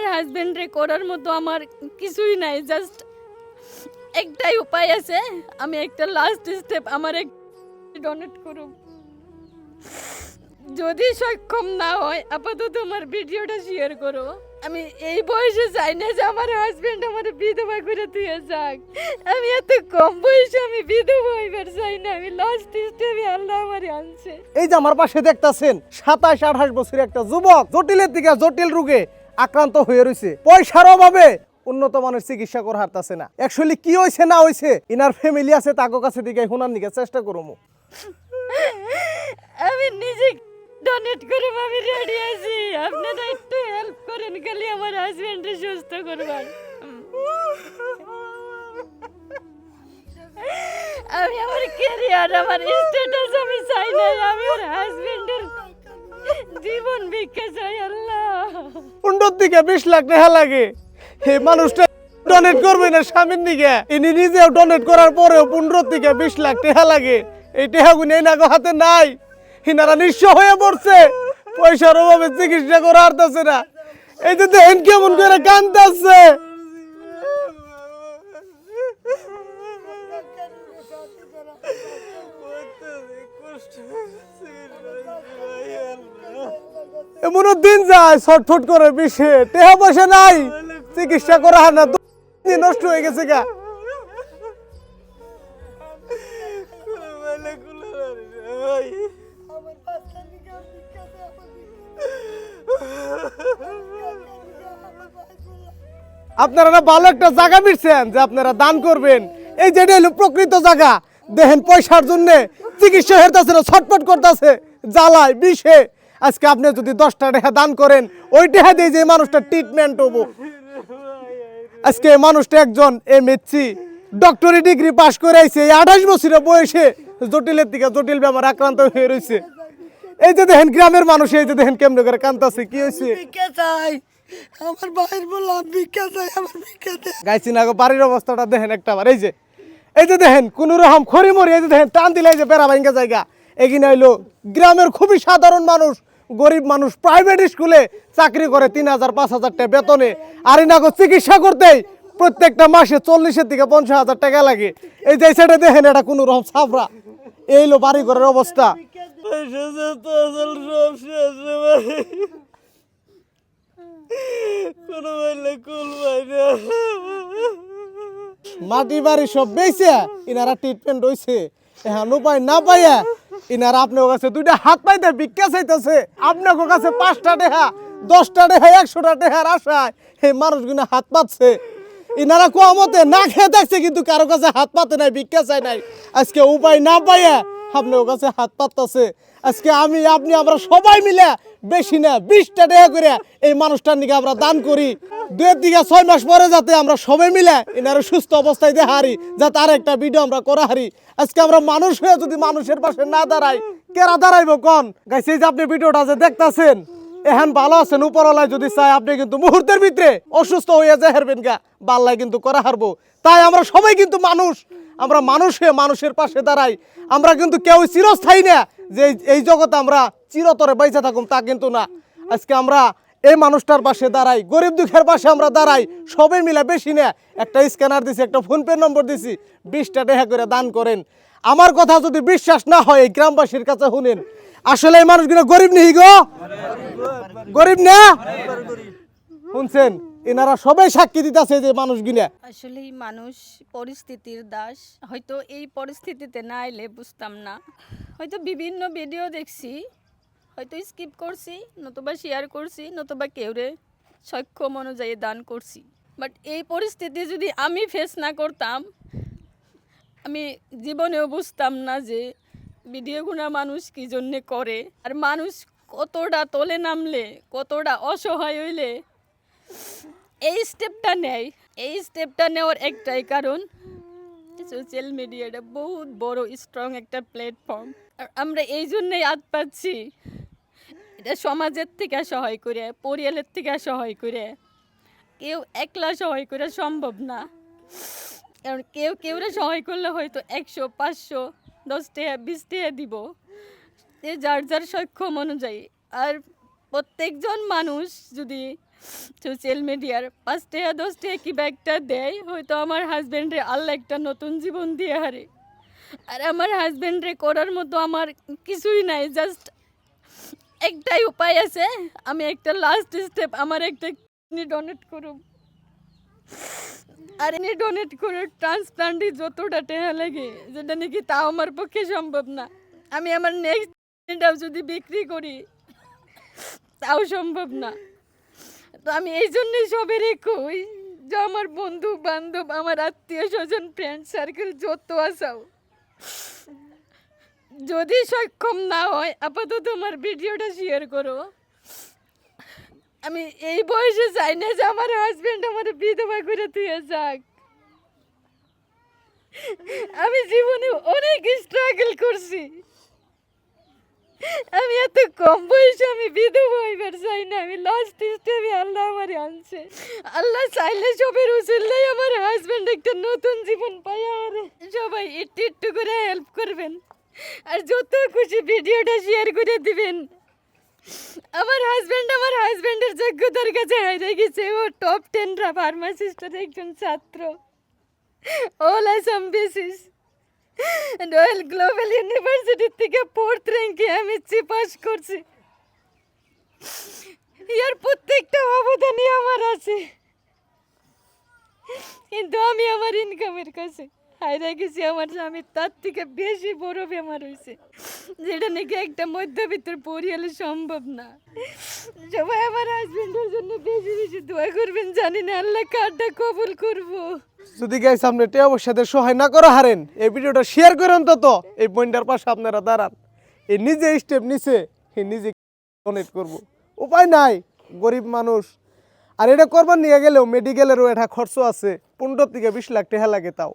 আমার হাজবেন্ডরে করার মতো আমার কিছুই নাই জাস্ট একটাই উপায় আছে, আমি একটা লাস্ট স্টেপ আমার এক ডোনেট করুন যদি সক্ষম না হয়, আপাতত আমার ভিডিওটা শেয়ার করো। আমি এই বয়সে চাই না যে আমার হাজবেন্ড আমার বিধবা করে দিয়ে যাক। আমি এত কম বয়সে আমি বিধবা হইবার চাই না, আমি লাস্ট স্টেপে আল্লাহ আমার আনছে। এই যে আমার পাশে দেখতাছেন, সাতাশ আঠাশ বছরের একটা যুবক, জটিলের দিকে, জটিল রোগে আক্রান্ত হয়ে রয়েছে। পয়সার অভাবে উন্নত মানের চিকিৎসা করে হারতাছে না। অ্যাকচুয়ালি কি হয়েছে, না হয়েছে, ইনার ফ্যামিলি আছে, তাকে কাছে দিকে হুনার নিকে চেষ্টা করব আমি নিজে ডোনেট করে আমি রেডি আছি। আপনারা একটু হেল্প করেন, খালি আমার হাজবেন্ডকে সুস্থ করবার। আমি আমার ক্যারিয়ার আমার স্ট্যাটাস আমি চাই না আমি আমার হাজবেন্ডের জীবন ভিক্ষা চাই, আল্লাহ। উন্নত দিকে বিশ লাখ টাকা লাগে। এই মানুষটা ডোনেট করবে না স্বামীর দিকে। ইনি নিজেও ডোনেট করার পরেও পনেরো থেকে বিশ লাখ টাকা লাগে। এই টাকাগুলো এই নাগো হাতে নাই। হিনারা নিঃস্ব হয়ে পড়ছে। পয়সার অভাবে চিকিৎসা করে হারতেছে না। এই যে দেখেন কেমন করে কান্দতেছে এমনও দিন যায় ছটফট করে বিষে। টেহা পয়সা নাই চিকিৎসা করা হয় না। নষ্ট হয়ে গেছে গা। আপনারা না ভালো একটা জায়গা মিটছেন যে আপনারা দান করবেন। এই যেটা হলো প্রকৃত জায়গা। দেখেন পয়সার জন্য চিকিৎসা হেরতাছে না ছটফট করতেছে জ্বালায় বিষে। আজকে আপনি যদি দশটা টাকা দান করেন ওই টাকা দিয়ে যে মানুষটা ট্রিটমেন্ট হব। আজকে মানুষটা একজন এম এসসি ডক্টরি ডিগ্রি পাশ করে আইছে এই আঠাশ বছরের বয়সে জটিলের দিকে জটিল বেমার আক্রান্ত হয়ে রয়েছে। এই যে দেখেন গ্রামের মানুষ এই যে দেখেন কেমন করে কান্তাছে কি হয়েছে? চাই। আমার ভাইয়ের বললাম ভিক্ষা চাই আমার ভিক্ষা দে। গাইছি না বাড়ির অবস্থাটা দেখেন একটা বার এই যে। এই যে দেখেন কোন রকম খড়ি মরি এই যে দেখেন টান দিলে এই যে বেড়া ভাঙ্গা জায়গা। এগিয়ে হইল গ্রামের খুবই সাধারণ মানুষ। গরিব মানুষ প্রাইভেট স্কুলে চাকরি করে তিন হাজার, পাঁচ হাজার টাকা বেতনে। আর ইনাগো চিকিৎসা করতেই প্রত্যেকটা মাসে চল্লিশের থেকে পঞ্চাশ হাজার টাকা লাগে। এই যে সেটা দেখেন, এটা কোনো রকম ছাপরা এই হলো বাড়ি ঘরের অবস্থা। মাটি বাড়ি সব বেছে ইনারা ট্রিটমেন্ট হইছে। এখন উপায় না পাইয়া ইনারা আপনার কাছে দুইটা হাত পাইতে ভিক্ষা চাইতেছে আপনার কাছে পাঁচটা টেহা দশটা টেহা একশোটা টেহার আশায় এই মানুষগুলো হাত পাচ্ছে ইনারা কোয়ামতে না খেয়ে দেখছে কিন্তু কারও কাছে হাত পাতে নাই ভিক্ষা চাই নাই আজকে উপায় না পাইয়া আপনার কাছে হাত পাততেছে। আজকে আমি, আপনি, আমরা সবাই মিলে বেশি না, বিশটা টাকা করে এই মানুষটার দিকে আমরা দান করি। দুয়ের দিকে ছয় মাস পরে যাতে আমরা সবাই মিলে এনারা সুস্থ অবস্থায় দিয়ে হারি, যাতে আর একটা ভিডিও আমরা করা হারি। আজকে আমরা মানুষ হয়ে যদি মানুষের পাশে না দাঁড়াই, কেরা দাঁড়াইবো কন? গাইছে যে আপনি ভিডিওটা যে দেখতাছেন এখন ভালো আছেন, উপরওয়ালায় যদি চাই আপনি কিন্তু মুহূর্তের ভিতরে অসুস্থ হয়ে যায় হারবেন গা, বাল্লায় কিন্তু করা হারবো। তাই আমরা সবাই কিন্তু মানুষ। আমরা মানুষ হয়ে মানুষের পাশে দাঁড়াই। আমরা কিন্তু কেউ চিরস্থায়ী না। যে এই- জগতে আমরা চিরতরে বেঁচে থাকুম, তা কিন্তু না। আজকে আমরা এই মানুষটার পাশে দাঁড়াই, গরিব দুঃখের পাশে আমরা দাঁড়াই সবাই মিলে বেশি না। একটা স্ক্যানার দিছি, একটা ফোনপে নম্বর দিছি, বিশটা টাকা করে দান করেন। আমার কথা যদি বিশ্বাস না হয়, এই গ্রামবাসীর কাছে শুনেন। আসলে এই মানুষগুলো গরিব নেই গো। গরিব না? শুনছেন? এনারা সবাই সাক্ষী দিতেছে যে মানুষগুলা আসলে মানুষ পরিস্থিতির দাস। হয়তো এই পরিস্থিতিতে না এলে বুঝতাম না। হয়তো বিভিন্ন ভিডিও দেখছি, হয়তো স্কিপ করছি, নতুবা শেয়ার করছি, নতুবা কেউরে সক্ষম অনুযায়ী দান করছি। বাট এই পরিস্থিতি যদি আমি ফেস না করতাম, আমি জীবনেও বুঝতাম না যে ভিডিওগুলো মানুষ কী জন্যে করে। আর মানুষ কতটা তলে নামলে, কতটা অসহায় হইলে এই স্টেপটা নেয়। এই স্টেপটা নেওয়ার একটাই কারণ সোশ্যাল মিডিয়াটা বহুত বড় স্ট্রং একটা প্ল্যাটফর্ম আর আমরা এই জন্যই আদ পাচ্ছি। এটা সমাজের থেকে সহায় করে, পরিয়ালের থেকে সহায় করে। কেউ একলা সহায় করে সম্ভব না। কারণ কেউ কেউরে সহায় করলে হয়তো একশো, পাঁচশো, দশ টাকা, বিশ টাকা দিব। যার যার সক্ষম অনুযায়ী। আর প্রত্যেকজন মানুষ যদি সোশ্যাল মিডিয়ার পাঁচ টাকা দশ টাকা কি ব্যাগটা দেয়, হয়তো আমার হাজব্যান্ডে আল্লাহ একটা নতুন জীবন দিয়ে হারে। আর আমার হাজব্যান্ডরে করার মতো আমার কিছুই নাই জাস্ট একটাই উপায় আছে, আমি একটা লাস্ট স্টেপ আমার একটা কিডনি ডোনেট করুম আর এনে ডোনেট করে ট্রান্সপ্লান্টে যতটা টেহা লাগে, যেটা নাকি তাও আমার পক্ষে সম্ভব না। আমি আমার নেক্সট যদি বিক্রি করি, তাও সম্ভব না। তো আমি এই জন্যই সবের কই যে আমার বন্ধু বান্ধব আমার আত্মীয় স্বজন ফ্রেন্ড সার্কেল যত আসাও যদি সক্ষম না হয়, আপাতত আমার ভিডিওটা শেয়ার করো। আমি এই বয়সে চাই না যে আমার হাজব্যান্ড আমার বিধবা করে তুই যাক। আমি জীবনে অনেক স্ট্রাগল করছি। আমি এত কম বয়সে আমি বিধবা হইবার চাই না, আমি লাস্ট স্টেপে আল্লাহ আমার আনছে। আল্লাহ চাইলে সবের উচিল্লাই আমার হাজবেন্ড একটা নতুন জীবন পাই আর সবাই একটু একটু করে হেল্প করবেন। আর যত খুশি ভিডিওটা শেয়ার করে দিবেন। আমার হাজবেন্ড আমার হাজবেন্ডের যোগ্যতার কাছে হারিয়ে গেছে। ও টপ টেনরা ফার্মাসিস্টের একজন ছাত্র। All Assam basis royal global university থেকে ফোর্থ র্যাঙ্কে আমি পাস করছি। ইয়ার প্রত্যেকটা অবদানই আমার আছে। কিন্তু আমি আমার ইনকামের কাছে। হাইরা গেছি আমার স্বামীর তার থেকে বেশি বড় বেমার হয়েছে যেটা নাকি একটা মধ্যবিত্তের পরিয়ালে সম্ভব না। সবাই আমার হাজবেন্ডের জন্য বেশি বেশি দোয়া করবেন, জানি না আল্লাহ কার্ডটা কবুল করব। যদি গাই সামনে টে অবশ্যই সহায় না করা, হারেন। এই ভিডিওটা শেয়ার করে অন্তত, এই পয়েন্টার পাশে আপনারা দাঁড়ান। এই নিজে স্টেপ নিছে, এই নিজে ডোনেট করব। উপায় নাই, গরিব মানুষ। আর এটা করবার নিয়ে গেলেও মেডিকেলেরও এটা খরচ আছে। পনেরো থেকে বিশ লাখ টাকা লাগে তাও।